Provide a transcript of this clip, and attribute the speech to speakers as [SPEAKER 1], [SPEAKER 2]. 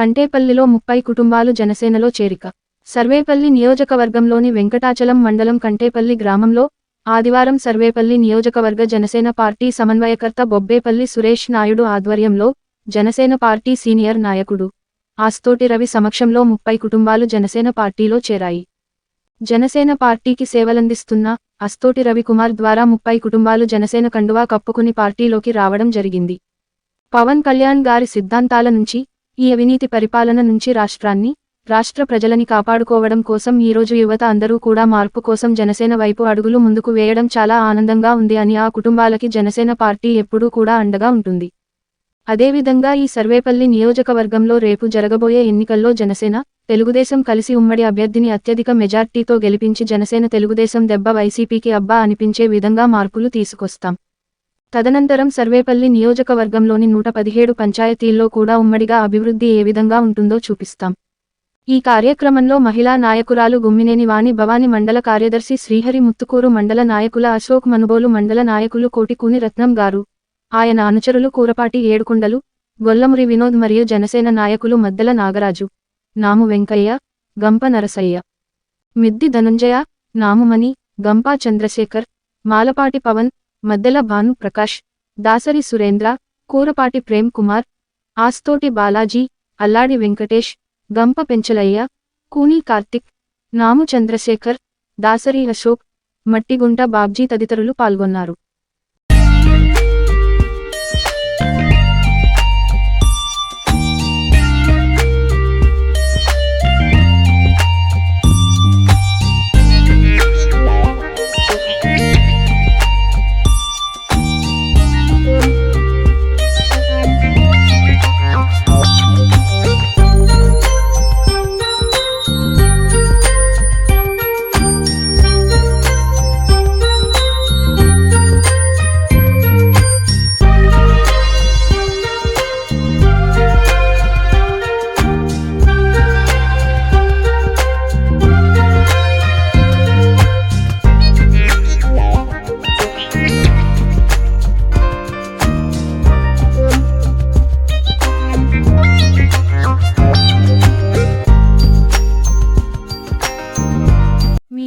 [SPEAKER 1] కంటేపల్లిలో ముప్పై కుటుంబాలు జనసేనలో చేరిక. సర్వేపల్లి నియోజకవర్గంలోని వెంకటాచలం మండలం కంటేపల్లి గ్రామంలో ఆదివారం సర్వేపల్లి నియోజకవర్గ జనసేన పార్టీ సమన్వయకర్త బొబ్బేపల్లి సురేష్ నాయుడు ఆధ్వర్యంలో జనసేన పార్టీ సీనియర్ నాయకుడు ఆస్తోటి రవి సమక్షంలో ముప్పై కుటుంబాలు జనసేన పార్టీలో చేరాయి. జనసేన పార్టీకి సేవలందిస్తున్న అస్తోటి రవికుమార్ ద్వారా ముప్పై కుటుంబాలు జనసేన కండువా కప్పుకుని పార్టీలోకి రావడం జరిగింది. పవన్ కళ్యాణ్ గారి సిద్ధాంతాల నుంచి ఈ అవినీతి పరిపాలన నుంచి రాష్ట్రాన్ని రాష్ట్ర ప్రజలని కాపాడుకోవడం కోసం ఈరోజు యువత అందరూ కూడా మార్పు కోసం జనసేన వైపు అడుగులు ముందుకు వేయడం చాలా ఆనందంగా ఉంది అని ఆ కుటుంబాలకి జనసేన పార్టీ ఎప్పుడూ కూడా అండగా ఉంటుంది. అదేవిధంగా ఈ సర్వేపల్లి నియోజకవర్గంలో రేపు జరగబోయే ఎన్నికల్లో జనసేన తెలుగుదేశం కలిసి ఉమ్మడి అభ్యర్థిని అత్యధిక మెజార్టీతో గెలిపించి జనసేన తెలుగుదేశం దెబ్బ వైసీపీకి అబ్బా అనిపించే విధంగా మార్పులు తీసుకొస్తాం. తదనంతరం సర్వేపల్లి నియోజకవర్గంలోని నూట పదిహేడు పంచాయతీల్లో కూడా ఉమ్మడిగా అభివృద్ధి ఏ విధంగా ఉంటుందో చూపిస్తాం. ఈ కార్యక్రమంలో మహిళా నాయకురాలు గుమ్మినేని వాణి భవాని మండల కార్యదర్శి శ్రీహరి ముత్తుకూరు మండల నాయకుల అశోక్ మనుబోలు మండల నాయకులు కోటికూని రత్నం గారు. ఆయన అనుచరులు కూరపాటి ఏడుకొండలు గొల్లమురి వినోద్ మరియు జనసేన నాయకులు మద్దెల నాగరాజు నాము వెంకయ్య గంప నరసయ్య. మిద్ది ధనుంజయ నాముమణి గంపా చంద్రశేఖర్ మాలపాటి పవన్ మద్దెల భాను ప్రకాష్ దాసరి సురేంద్ర కూరపాటి ప్రేమ్ కుమార్ ఆస్తోటి బాలాజీ అల్లాడి వెంకటేష్ గంప పెంచలయ్య కూనీ కార్తిక్ నాము చంద్రశేఖర్ దాసరి అశోక్ మట్టిగుంట బాబ్జీ తదితరులు పాల్గొన్నారు.